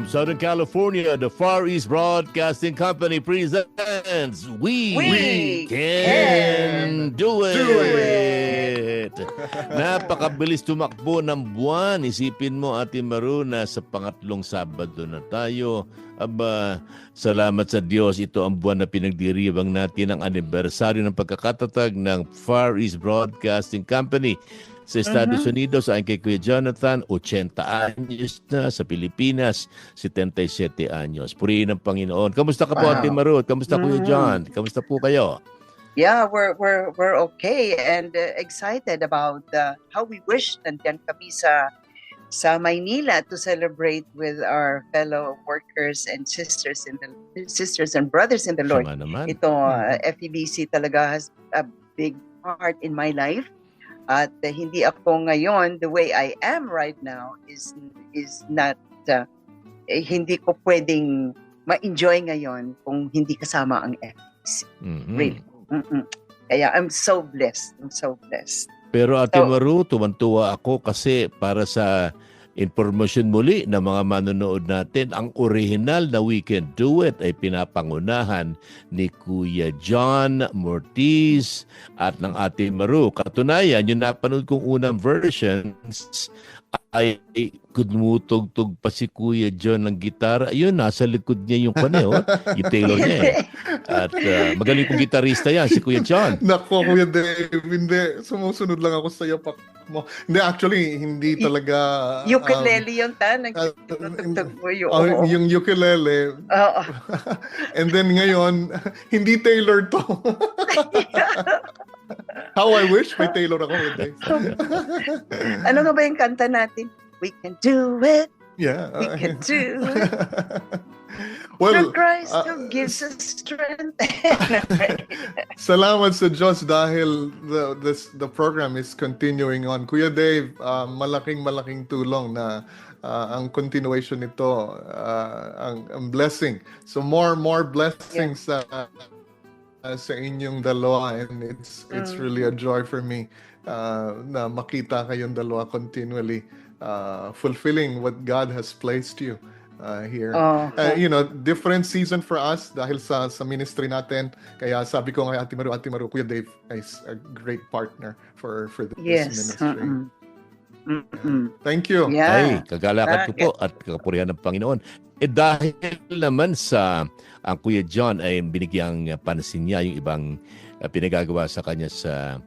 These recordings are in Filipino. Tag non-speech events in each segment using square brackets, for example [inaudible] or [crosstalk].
From Southern California, the Far East Broadcasting Company presents We, We Can, Do It! Do [laughs] Napakabilis tumakbo ng buwan. Isipin mo, Ate Maru, na sa pangatlong Sabado na tayo. Aba, salamat sa Diyos. Ito ang buwan na pinagdiriwang natin ang anibersaryo ng pagkakatatag ng Far East Broadcasting Company sa Estados Unidos ayon kay Kuya Jonathan, 80 anyos na sa Pilipinas, 77 anyos. Purihin ang Panginoon. Kamusta ka po Wow. Ate Marut? Kamusta Kuya Mm. John? Kamusta po kayo? Yeah, we're we're we're okay and uh, excited about uh, how we wish nandiyan kami sa sa Maynila to celebrate with our fellow workers and sisters in the sisters and brothers in the Lord. Naman. Ito uh, FEBC talaga has a big part in my life. At uh, hindi ako ngayon the way I am right now is is not uh, eh, hindi ko pwedeng ma-enjoy ngayon kung hindi kasama ang FEBC. Mhm. Really. Mm-mm. Kaya I'm so blessed. I'm so blessed. Pero Ate So- Maru, tuwan-tuwa ako kasi para sa informasyon muli ng mga manonood natin, ang original na We Can Do It ay pinapangunahan ni Kuya John Mortiz at ng Ate Maru. Katunayan, yung napanood kong unang versions ay kumutugtog pa si Kuya John ng gitara. Ayun, nasa likod niya yung kaneo, yung tailor niya eh. [laughs] At uh, magaling kong gitarista yan, si Kuya John. [laughs] Nako, Kuya Dave, hindi. Sumusunod lang ako sa yapak mo. Hindi, actually, hindi Y- talaga... um, ukulele yung ta, uh, nagtutugtog mo yung... oh, yung ukulele. Oo. [laughs] And then ngayon, hindi tailored to. How I wish may tailor ako. Kuya [laughs] Dave. ano nga ba yung kanta natin? We can do it. yeah. We can do it. well, Through Christ uh, who gives us strength. [laughs] Salamat sa Diyos dahil the this the program is continuing on. Kuya Dave, uh, malaking malaking tulong na uh, ang continuation nito, uh, ang, ang blessing. So more more blessings sa uh, sa inyong dalawa and it's it's Mm. really a joy for me uh, na makita kayong dalawa continually uh, fulfilling what God has placed you uh, here. oh, Uh, you know, different season for us dahil sa sa ministry natin. Kaya sabi ko kay Ate Maru, Ate Maru, Kuya Dave is a great partner for for this yes. ministry. Mm-mm. Thank you. Ay, Yeah. kagalakan ko po at kapurihan ng Panginoon. Eh dahil naman sa ang Kuya John ay binigyang pansin niya yung ibang uh, pinagagawa sa kanya sa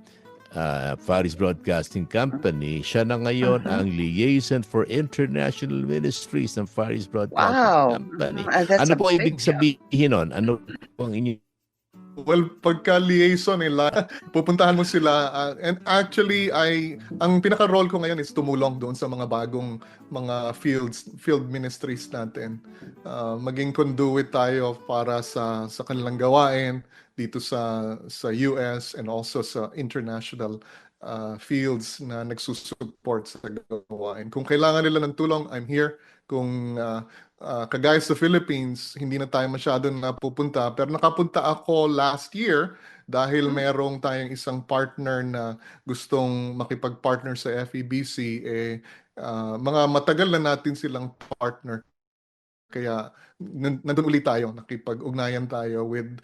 uh, Far East Broadcasting Company, siya na ngayon Mhm. ang liaison for international ministries ng East Broadcasting Wow. Company. Ah, that's Ano po big ibig sabihin nun? Ano po ang inyo Well, pagka liaison nila, pupuntahan mo sila. uh, and actually, ay ang pinaka-role ko ngayon is tumulong doon sa mga bagong mga fields, field ministries natin. Uh, maging conduit tayo para sa sa kanilang gawain dito sa sa US and also sa international uh, fields na nagsusupport sa gawain. Kung kailangan nila ng tulong, I'm here. Kung uh, uh, kagaya sa Philippines, hindi na tayo masyado napupunta. Pero nakapunta ako last year dahil merong tayong isang partner na gustong makipag-partner sa FEBC. Eh, uh, mga matagal na natin silang partner. Kaya nandun ulit tayo, nakipag-ugnayan tayo with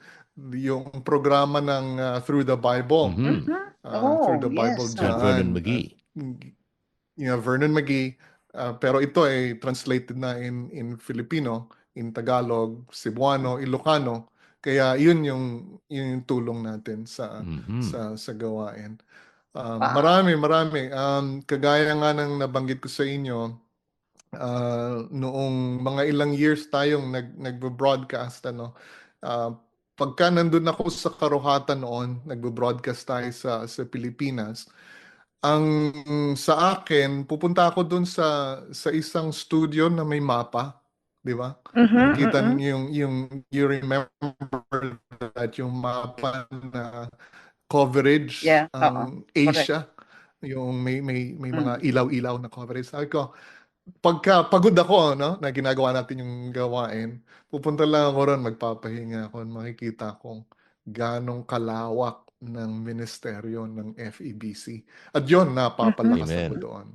yung programa ng uh, Through the Bible. Mhm. Mhm. Uh, Oh, Through the Bible yes. John dyan. Vernon McGee? you know, Vernon McGee. Uh, pero ito ay translated na in in Filipino, in Tagalog, Cebuano, Ilocano. Kaya yun yung yun yung tulong natin sa Mhm. sa sa gawain. Um, Wow. Marami, marami. Um, kagaya nga ng nabanggit ko sa inyo, uh, noong mga ilang years tayong nag nagbo-broadcast ano, uh, pagka nandun ako sa Karuhatan noon, nagbo-broadcast tayo sa sa Pilipinas. Ang sa akin, pupunta ako dun sa sa isang studio na may mapa di ba? Mhm, Kita mhm. yung yung you remember that yung mapa na coverage Yeah, ang Asia yung may may may mga ilaw-ilaw na coverage. Sabi ko, pagka pagod ako no na ginagawa natin yung gawain, pupunta lang ako ron, magpapahinga ako, makikita kong ganong kalawak ng ministeryo ng FEBC. At yun, napapalakas Amen. ako doon.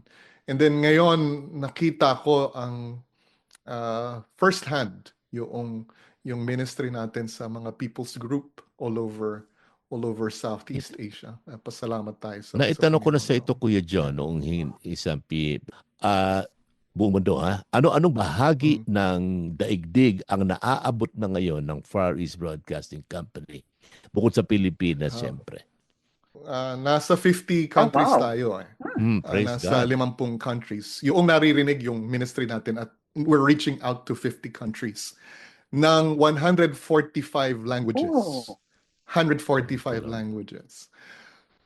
And then ngayon, nakita ko ang uh, first hand yung yung ministry natin sa mga people's group all over all over Southeast Asia. Uh, pasalamat tayo sa Naitanong ko na sa ito, Kuya John, noong hin- isang pi... ah buong mundo, ha? Ano-anong bahagi Mm. ng daigdig ang naaabot na ngayon ng Far East Broadcasting Company? Bukod sa Pilipinas, Ah. siyempre. Uh, nasa 50 countries wow. tayo eh. Mm, Uh, nasa God. 50 countries. Yung naririnig yung ministry natin at we're reaching out to 50 countries ng 145 languages. Oh. 145 languages.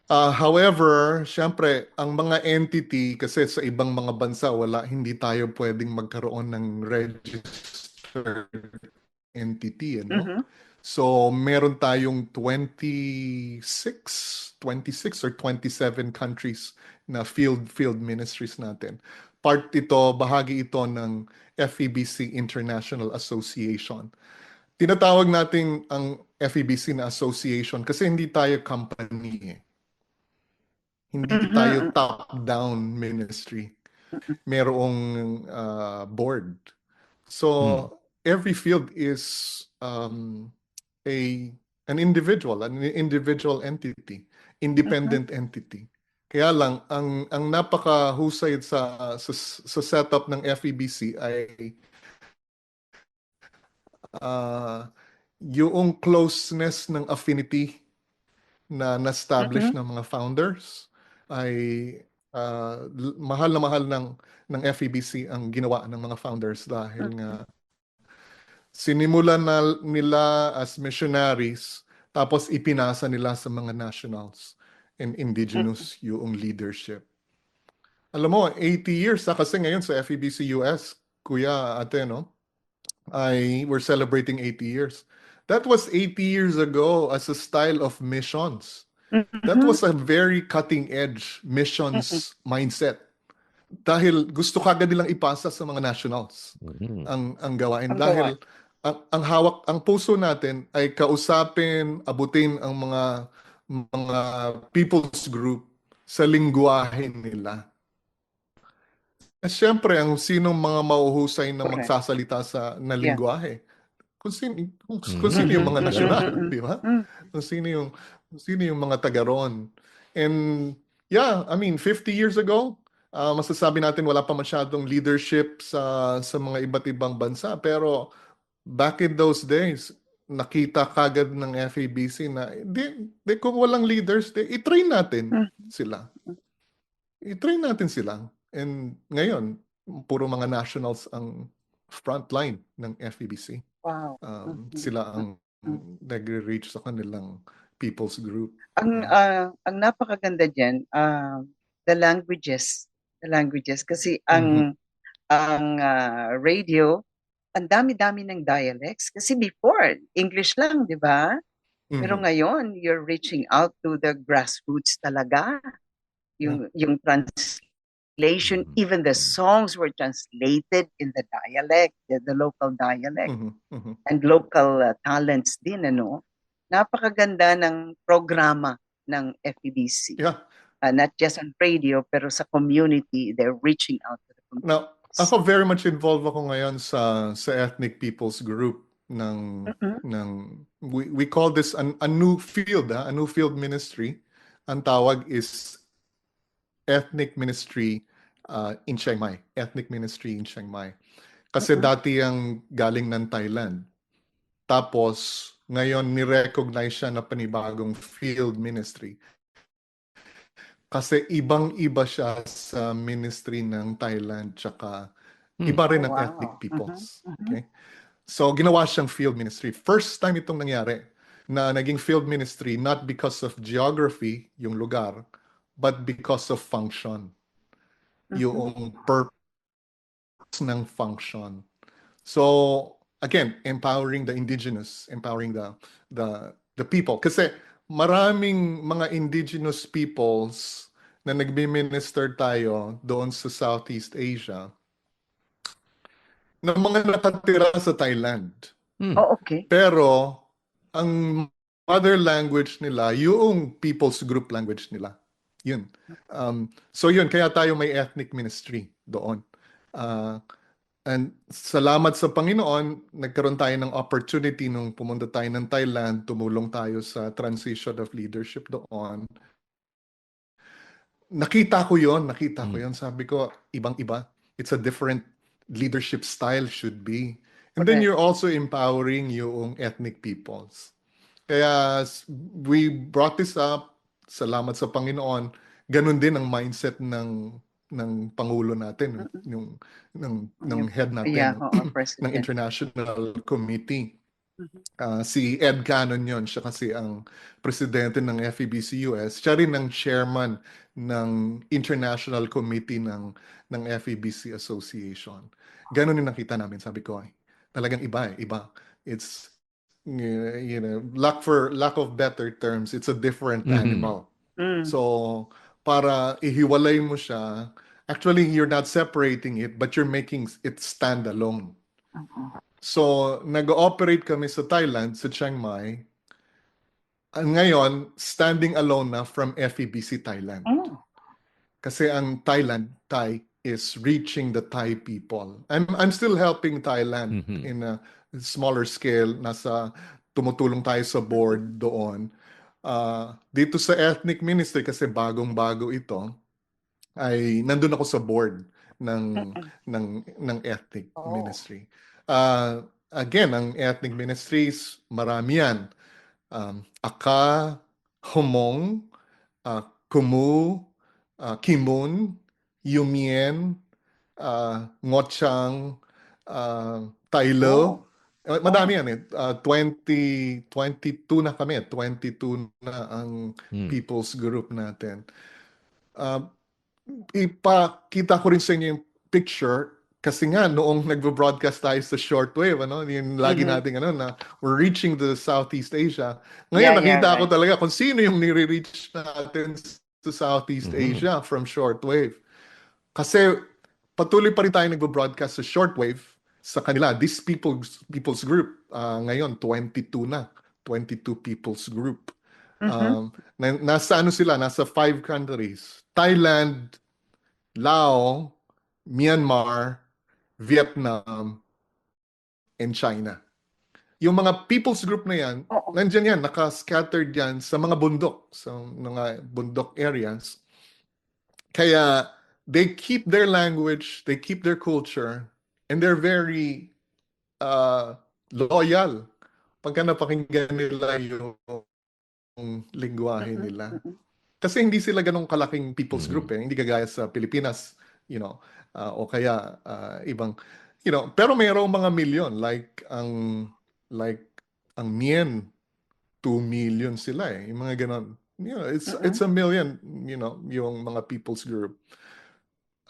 Uh, however, syempre, ang mga entity, kasi sa ibang mga bansa, wala, hindi tayo pwedeng magkaroon ng registered entity, ano? Mhm. So, meron tayong 26, 26 or 27 countries na field field ministries natin. Part ito, bahagi ito ng FEBC International Association. Tinatawag natin ang FEBC na association kasi hindi tayo company eh. Hindi Mhm. tayo top-down ministry. Merong uh, board. So, every field is um, a an individual, an individual entity, independent entity. Kaya lang ang ang napakahusay sa sa, sa setup ng FEBC ay ah, yung closeness ng affinity na na-establish ng mga founders ay l- mahal na mahal ng ng FEBC ang ginawa ng mga founders dahil nga sinimulan na nila as missionaries tapos ipinasa nila sa mga nationals and indigenous yung leadership. Alam mo, 80 years ha, kasi ngayon sa FEBC US, kuya, ate, no? Ay, we're celebrating 80 years. That was 80 years ago as a style of missions. That was a very cutting edge missions mindset. Dahil gusto kagad nilang ipasa sa mga nationals Mhm. ang ang gawain Ang dahil ang, ang hawak ang puso natin ay kausapin, abutin ang mga mga people's group sa lingwahe nila. At syempre, ang sinong mga mauhusay na Correct. magsasalita sa na Yeah. lingwahe? Kung sino, kung, kung sino yung mga Mhm. nasyonal, Mhm. di ba? Kung sino yung kung sino yung mga taga ron. And yeah, I mean, 50 years ago, ah, masasabi natin wala pa masyadong leadership sa sa mga iba't ibang bansa, pero back in those days, nakita kagad ng FABC na di, di kung walang leaders, di, i-train natin Mm. sila. I-train natin sila. And ngayon, puro mga nationals ang frontline ng FEBC. Wow. Um, Mhm. Sila ang nagre-reach sa kanilang people's group. Ang ah, ang napakaganda diyan, ah, the languages, the languages kasi ang ang ah, radio ang dami-dami ng dialects kasi before English lang, 'di ba? Pero Mhm. ngayon you're reaching out to the grassroots talaga. Yung yung translation, Mhm. even the songs were translated in the dialect, the, the local dialect. Mhm. Mhm. and local uh, talents din ano napakaganda ng programa ng FEBC Yeah. Uh, not just on radio pero sa community they're reaching out to the community Now, ako very much involved ako ngayon sa sa ethnic people's group ng Mhm. ng we, we call this an, a new field, ah, a new field ministry. Ang tawag is ethnic ministry uh, in Chiang Mai, ethnic ministry in Chiang Mai. Kasi Mhm. dati ang galing ng Thailand. Tapos ngayon ni-recognize siya na panibagong field ministry. Kasi ibang-iba siya sa ministry ng Thailand tsaka Hmm. iba rin Oh, ng wow. ethnic peoples. Mhm, mhm. Okay? So ginawa siyang field ministry. First time itong nangyari na naging field ministry not because of geography, yung lugar, but because of function. Mhm. Yung purpose ng function. So again, empowering the indigenous, empowering the the the people kasi maraming mga indigenous peoples na nagmi-minister tayo doon sa Southeast Asia na mga nakatira sa Thailand. Oh, okay. Pero ang mother language nila, yung people's group language nila. Yun. Um, so yun, kaya tayo may ethnic ministry doon. Uh, and salamat sa Panginoon, nagkaroon tayo ng opportunity nung pumunta tayo ng Thailand, tumulong tayo sa transition of leadership doon. Nakita ko yon, nakita ko Mm. yon. Sabi ko, ibang-iba. It's a different leadership style should be. And then Correct. you're also empowering yung ethnic peoples. Kaya we brought this up, salamat sa Panginoon, ganun din ang mindset ng ng pangulo natin, yung ng ng head natin Yeah, ng- oo, ng. International Committee. Ah, si Ed Cannon yon, siya kasi ang presidente ng FEBC US. Siya rin ang chairman ng International Committee ng ng FEBC Association. Ganon yung nakita namin, sabi ko, ay, talagang iba eh, iba. It's you know, lack for lack of better terms, it's a different Mhm. animal. Mm. So, para ihiwalay mo siya, actually you're not separating it, but you're making it stand alone. So, nag-ooperate kami sa Thailand, sa Chiang Mai. Ang Ngayon, standing alone na from FEBC Thailand. Oh, Kasi ang Thailand, Thai, is reaching the Thai people. I'm, I'm still helping Thailand Mhm. in a smaller scale. Nasa, tumutulong tayo sa board doon. Ah, dito sa ethnic ministry, kasi bagong-bago ito, ay nandun ako sa board ng ng ng ethnic Oh. ministry. Uh, again, ang ethnic ministries, marami yan. Um, Aka, Homong, uh, Kumu, uh, Kimun, Yumien, uh, Ngochang, uh, Tailo. Uh, Madami yan eh. Uh, 20, 22 na kami. 22 na ang Hmm. people's group natin. Uh, ipakita ko rin sa inyo yung picture kasi nga noong nagbo-broadcast tayo sa shortwave ano yung lagi Mhm. nating ano na we're reaching the Southeast Asia Yeah, ngayon yeah, nakita ko right. talaga kung sino yung nire-reach natin sa Southeast Mhm. Asia from shortwave kasi patuloy pa rin tayo nagbo-broadcast sa shortwave sa kanila this people's people's group ah, ngayon 22 na 22 people's group Mhm. Um, na, nasa ano sila? Nasa five countries. Thailand, Laos, Myanmar, Vietnam, and China. Yung mga people's group na yan, Oo. nandyan yan, naka-scattered yan sa mga bundok, sa mga bundok areas. Kaya, they keep their language, they keep their culture, and they're very uh, loyal. Pagka napakinggan nila yung lingwahe nila. Kasi hindi sila ganong kalaking people's Mhm. group eh. Hindi kagaya sa Pilipinas, you know, ah, o kaya ah, ibang, you know, pero mayroong mga milyon like ang like ang Mien 2 million sila eh. Yung mga ganon. You know, it's Mhm. it's a million, you know, yung mga people's group.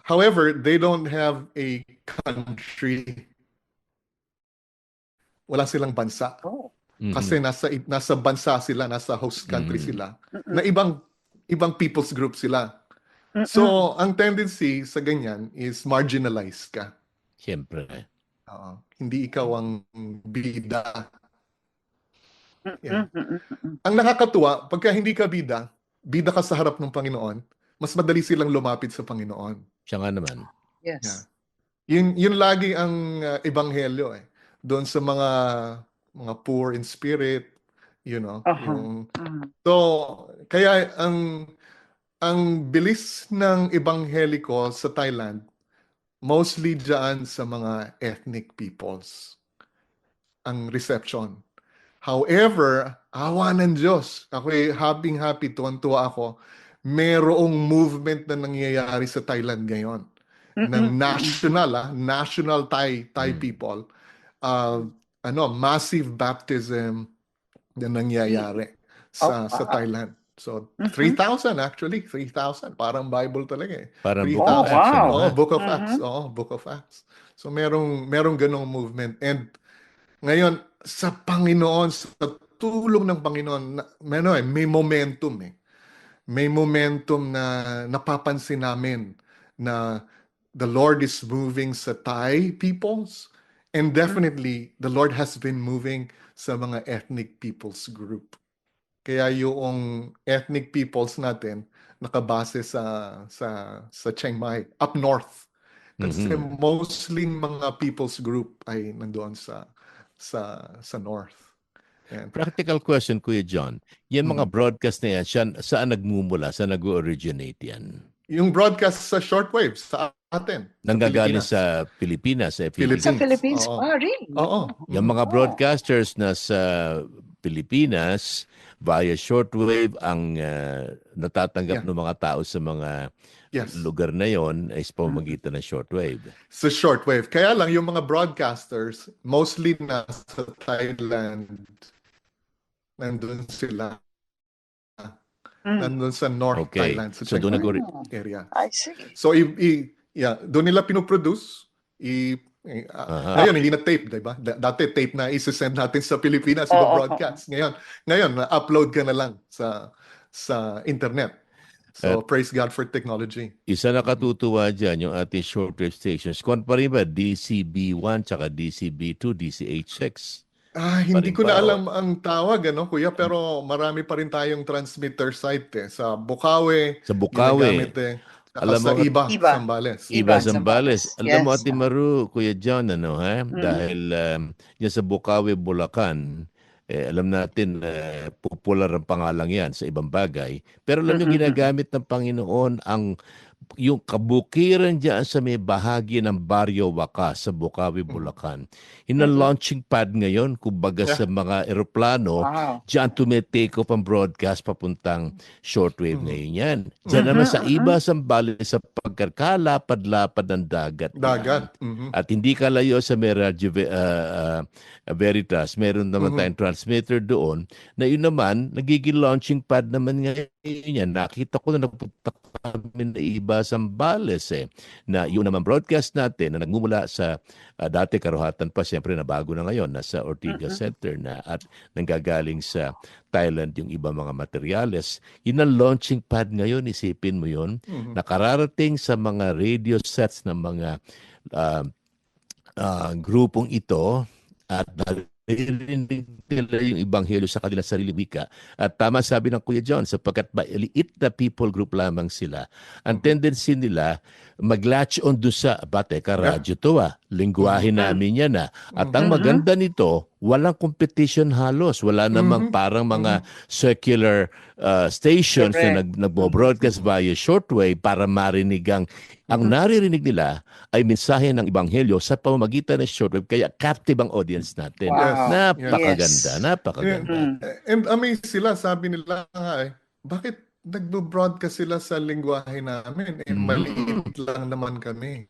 However, they don't have a country. Wala silang bansa. Oh. Mhm. Kasi nasa nasa bansa sila, nasa host country Mm. sila na ibang ibang people's group sila. So, ang tendency sa ganyan is marginalize ka. Siyempre. Oo. hindi ikaw ang bida. Yeah. Ang nakakatuwa, pagka hindi ka bida, bida ka sa harap ng Panginoon, mas madali silang lumapit sa Panginoon. Siya nga naman. Yes. Yeah. Yun, yun lagi ang uh, ebanghelyo eh. Doon sa mga mga poor in spirit, you know, Aha. yung Mhm. So, kaya ang ang bilis ng ebangheliko sa Thailand mostly diyan sa mga ethnic peoples ang reception. However, awa ng Diyos. Ako happy happy tuwan-tuwa ako. Merong movement na nangyayari sa Thailand ngayon ng Mm-mm. national ah, national Thai Thai Mm. people. Uh, ano, massive baptism na nangyayari sa Oh, sa ah, ah. Thailand. So, Mhm. 3,000 actually. 3,000. Parang Bible talaga eh. Parang 3,000. Book of Oh, Acts, wow. ano, Oo, ha? Book of. Acts. Oo, Book of Acts. So merong merong ganong movement and ngayon sa Panginoon sa tulong ng Panginoon na, may, ano eh, may momentum eh. May momentum na napapansin namin na the Lord is moving sa Thai peoples and definitely the Lord has been moving sa mga ethnic peoples group. Kaya yung ethnic peoples natin nakabase sa sa sa Chiang Mai up north. Kasi Mhm. mostly mga people's group ay nandoon sa sa sa north. Yan. Practical question, Kuya John. Yan mga Mhm. broadcast na yan, siyan, saan nagmumula? Saan nag-originate yan? Yung broadcast sa shortwave sa atin. sa Nanggagaling Pilipinas. sa Pilipinas, sa Philippines. Sa Philippines. Oo. Ah, really? Oo. Yung mga Oh. broadcasters na sa Pilipinas via shortwave ang ah, natatanggap Yeah. ng mga tao sa mga Yes. lugar na yon ay sa pamamagitan ng shortwave. Sa shortwave. Kaya lang yung mga broadcasters mostly na sa Thailand nandun sila. Mm. Nandun sa North Okay. Thailand. Sa So Chiang doon Mai nag- Oh, area. I see. So, i, i- yeah, doon nila pinoproduce. I, Aha. ngayon, hindi na tape, di ba? Da- Dati tape na isi-send natin sa Pilipinas, iba broadcast. Ngayon, ngayon, na-upload ka na lang sa sa internet. So, praise God for technology. Isa na katutuwa dyan, yung ating shortwave stations. Kung pa rin ba, DCB1, tsaka DCB2, DCH6. Ah, hindi rin ko na alam ang tawag, ano, kuya, pero marami pa rin tayong transmitter site eh. Sa Bukawi, Sa Bukawi, ginagamit eh. Alam sa mo- Iba, Iba. Sambales. Iba, Iba Zambales. Zambales. Alam mo, Yes. Ate Maru, Kuya John, ano, ha? Dahil um, yan sa Bukawi, Bulacan, eh, alam natin, eh, popular ang pangalang yan sa ibang bagay. Pero alam niyo, Mm-mm. ginagamit ng Panginoon ang yung kabukiran diyan sa may bahagi ng Barrio Wakas sa Bukawi, Bulacan. Yun ang Mhm. launching pad ngayon, kumbaga Yeah. sa mga eroplano, Wow. Diyan tumitake off ang broadcast papuntang shortwave Mhm. ngayon yan. Diyan naman sa Mhm, iba Sambales sa pagkakalapad-lapad ng dagat. Dagat. Mhm. At hindi kalayo sa may radyo ah, ah, Veritas, meron naman Mhm. tayong transmitter doon na yun naman, nagiging launching pad naman ngayon yan. Nakita ko na napunta kami na iba Sambales eh, na yun naman broadcast natin na nagmumula sa ah, dati Karuhatan pa, siyempre na bago na ngayon, nasa Ortiga Mhm. Center na at nanggagaling sa Thailand yung iba mga materyales. Yun ang launching pad ngayon, isipin mo yun, Mhm. nakararating sa mga radio sets ng mga ah, ah, grupong ito at naririnig nila yung ibanghelyo sa kanilang sarili wika. At tama sabi ng Kuya John, sapagkat maliit na people group lamang sila, ang tendency nila mag-latch on doon sa, ba, teka, radyo to ah, lingwahe Mhm. namin yan ah. At ang Mhm. maganda nito, walang competition halos. Wala namang parang mga circular uh, stations na Correct. nag, nagbo-broadcast via shortwave para marinig ang ang naririnig nila ay mensahe ng ebanghelyo sa pamamagitan ng shortwave kaya captive ang audience natin. Wow. Napakaganda, Yes. napakaganda. Mm. And amazed sila, sabi nila nga eh, bakit nagbo-broadcast sila sa lingwahe namin? Eh, Mm. maliit lang naman kami.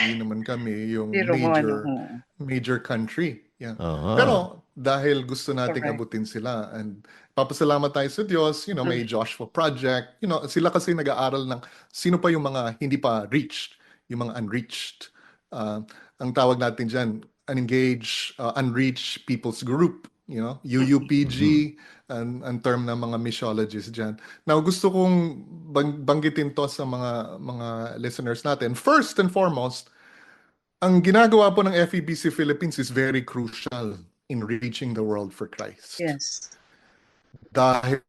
Hindi naman kami yung Pero major ano, major country. Yeah. Aha. Pero dahil gusto nating Correct. abutin sila and papasalamat tayo sa Diyos, you know, may Joshua Project, you know, sila kasi nag-aaral ng sino pa yung mga hindi pa reached, yung mga unreached. Uh, ang tawag natin dyan, unengaged, uh, unreached people's group, you know, UUPG, ang, ang term ng mga missiologists dyan. Now, gusto kong bang, banggitin to sa mga mga listeners natin. First and foremost, ang ginagawa po ng FEBC Philippines is very crucial in reaching the world for Christ. Yes. Dahil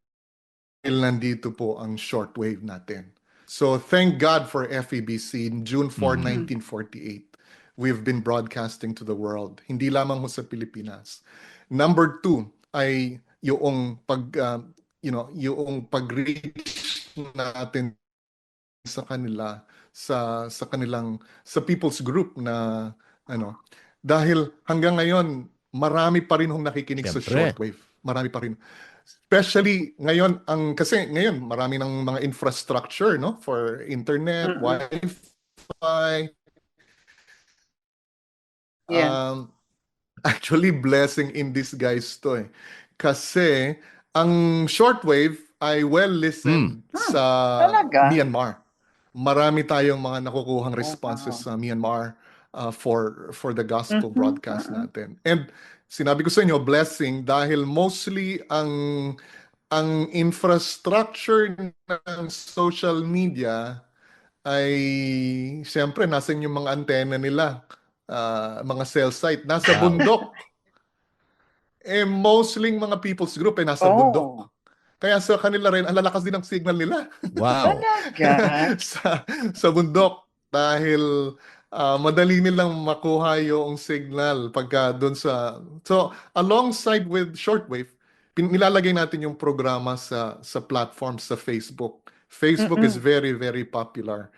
nandito po ang shortwave natin. So thank God for FEBC. In June 4, Mhm. 1948, we've been broadcasting to the world. Hindi lamang ho sa Pilipinas. Number two ay yung pag, uh, you know, yung pag-reach natin sa kanila sa sa kanilang sa people's group na ano dahil hanggang ngayon marami pa rin hong nakikinig sa Siyempre. shortwave marami pa rin especially ngayon ang kasi ngayon marami ng mga infrastructure no for internet Mm-mm. wifi Yeah. um [laughs] actually blessing in disguise to eh kasi ang shortwave ay well listened sa talaga? Myanmar. Marami tayong mga nakukuhang responses wow. sa Myanmar uh, for for the gospel Mhm, broadcast natin. And sinabi ko sa inyo blessing dahil mostly ang ang infrastructure ng social media ay siyempre nasa yung mga antena nila, ah, mga cell site nasa bundok. Eh mostly mga people's group ay nasa bundok. Oh, Kaya sa kanila rin ang lalakas din ng signal nila Wow. [laughs] sa sa bundok dahil ah, madali nilang makuha yung signal pagka doon sa so alongside with shortwave nilalagay natin yung programa sa sa platform sa Facebook. Facebook is very very popular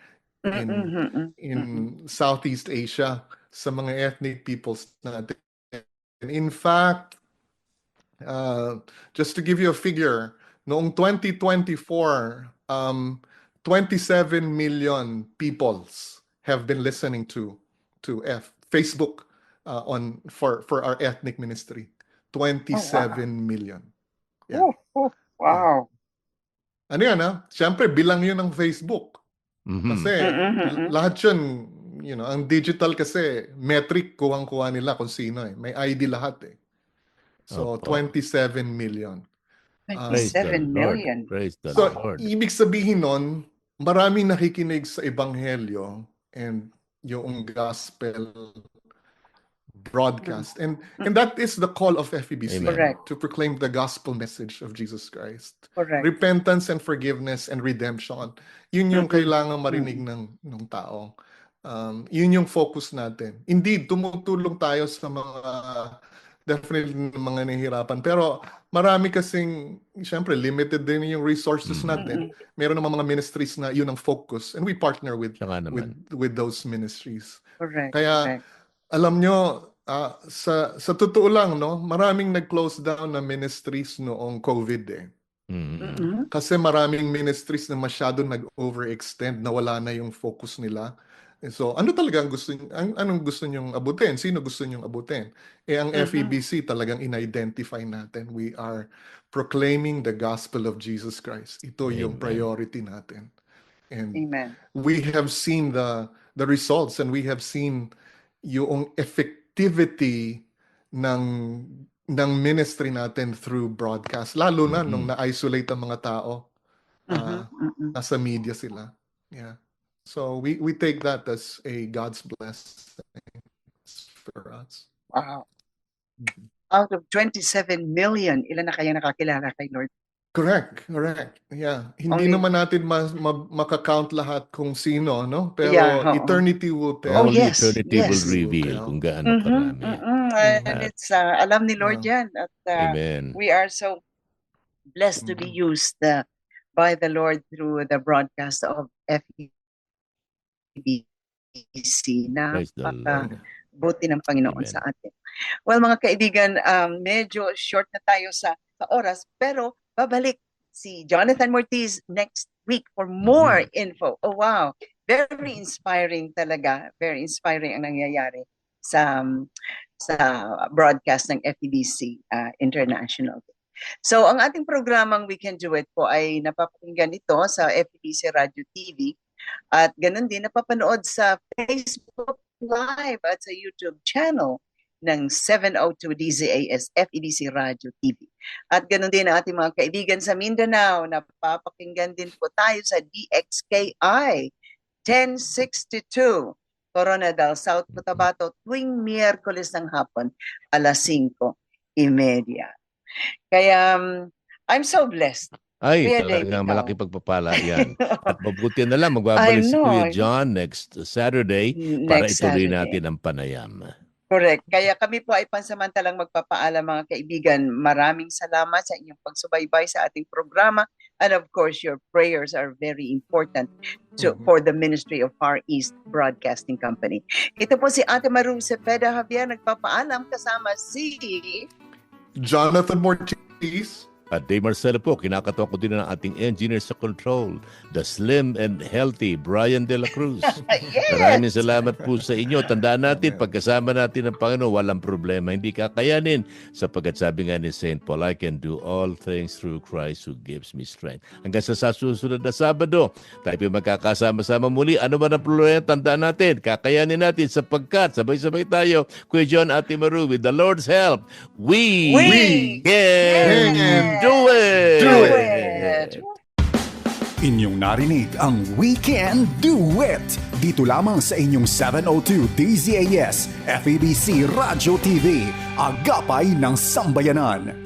in Mm, mm, mm, in. Southeast Asia sa mga ethnic peoples natin. In fact, uh, just to give you a figure, noong 2024, um, 27 million peoples have been listening to to F Facebook uh, on for for our ethnic ministry. 27 million. Yeah. Oh, oh, wow. Ano yan ha? Siyempre, bilang yun ng Facebook. Mhm. Kasi Mm, mm, mm, mm. lahat yun, you know, ang digital kasi, metric kuwang-kuha nila kung sino eh. May ID lahat eh. So, Opo. 27 million. Praise the 27 Lord. million. Praise the So, Lord. ibig sabihin nun, maraming nakikinig sa Ebanghelyo and yung gospel broadcast. And and that is the call of FEBC to proclaim the gospel message of Jesus Christ. Correct. repentance and forgiveness and redemption. Yun yung Mhm. kailangan marinig ng ng tao. Um, yun yung focus natin. Indeed, tumutulong tayo sa mga definitely mga nahihirapan. Pero marami kasing, syempre, limited din yung resources Mhm. natin. Meron naman mga ministries na yun ang focus. And we partner with with with those ministries. Correct. Kaya correct. alam nyo, ah, sa sa totoo lang no, maraming nag-close down na ministries noong COVID eh. Mhm. Mm-mm. Kasi maraming ministries na masyado nag-overextend, na wala na yung focus nila. Eh, So, ano talaga ang gusto ang anong gusto nyong abutin? Sino gusto nyong abutin? Eh ang Mhm. FEBC talagang in-identify natin. We are proclaiming the gospel of Jesus Christ. Ito yung Amen. priority natin. And Amen. we have seen the the results and we have seen yung effectivity ng ng ministry natin through broadcast lalo na Mhm. nung na-isolate ang mga tao ah, mm-mm. nasa media sila yeah so we we take that as a God's blessing for us Wow. Out of 27 million, ilan na kaya nakakilala kay Lord? correct correct yeah hindi Only- naman natin ma, ma- makakount lahat kung sino no pero Yeah, eternity will tell Oh, Only yes, eternity will yes. reveal kung gaano Mhm, karami. mhm. And Yeah. it's, uh, alam ni Lord yan. At uh, Amen. we are so blessed to be Mhm. used uh, by the Lord through the broadcast of FEBC na buti ng Panginoon Amen. sa atin. Well, mga kaibigan, um, medyo short na tayo sa, sa oras, pero babalik si Jonathan Mortiz next week for more info. Oh, wow. Very inspiring talaga. Very inspiring ang nangyayari sa um, sa broadcast ng FEBC uh, International. So, ang ating programang We Can Do It po ay napapakinggan ito sa FEBC Radio TV at ganun din napapanood sa Facebook Live at sa YouTube channel ng 702 DZAS FEBC Radio TV. At ganun din ang ating mga kaibigan sa Mindanao, napapakinggan din po tayo sa DXKI 1062 Coronadal South Cotabato tuwing Miyerkules ng hapon alas 5.30. Kaya um, I'm so blessed. Ay, Kuya talagang malaki pagpapala yan. [laughs] At mabuti na lang, magbabalik si Kuya John next Saturday para Next ituloy Saturday. natin ang panayam. Correct. Kaya kami po ay pansamantalang magpapaalam mga kaibigan. Maraming salamat sa inyong pagsubaybay sa ating programa. And of course, your prayers are very important to, Mhm. for the Ministry of Far East Broadcasting Company. Ito po si Ate Maru Cepeda Javier nagpapaalam kasama si... Jonathan Mortiz At Dave Marcelo po, kinakatawa ko din ng ating engineer sa control, the slim and healthy Brian De La Cruz. [laughs] Yes! Maraming salamat po sa inyo. Tandaan natin, pagkasama natin ng Panginoon, walang problema. Hindi kakayanin. Sapagkat sabi nga ni St. Paul, I can do all things through Christ who gives me strength. Hanggang sa susunod na Sabado, tayo po magkakasama-sama muli. Ano man ang problema, tandaan natin, kakayanin natin sapagkat sabay-sabay tayo, Kuya John Ate Maru, with the Lord's help, we, We can can do it! do it. Inyong narinig ang Weekend Duet dito lamang sa inyong 702 DZAS FEBC Radio TV, Agapay ng Sambayanan.